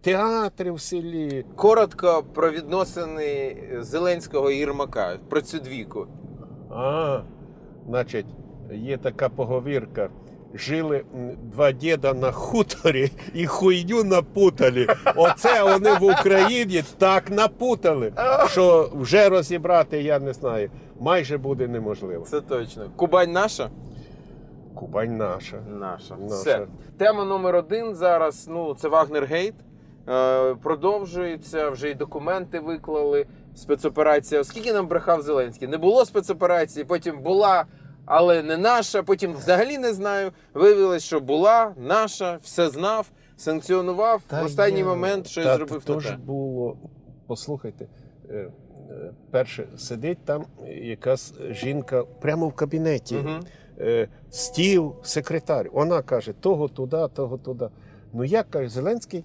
театри в селі. Коротко про відносини Зеленського і Єрмака, про цю двійку. А, значить, є така поговірка. Жили два діда на хуторі і хуйню напутали. Оце вони в Україні так напутали, що вже розібрати, я не знаю, майже буде неможливо. Це точно. Кубань наша? Кубань наша. Наша. Наша. Все. Тема номер один зараз. Ну, це Вагнергейт. Е, продовжується, вже й документи виклали. Спецоперація. Скільки нам брехав Зеленський? Не було спецоперації, потім була, але не наша. Потім взагалі не знаю. Виявилось, що була наша, все знав, санкціонував. в останній є. момент щось Та зробив не ж було. Послухайте, е, е, перше, сидить там якась жінка прямо в кабінеті. Мгм. Е, Стіл, секретар. Вона каже, того туди, того туди. Ну як каже Зеленський,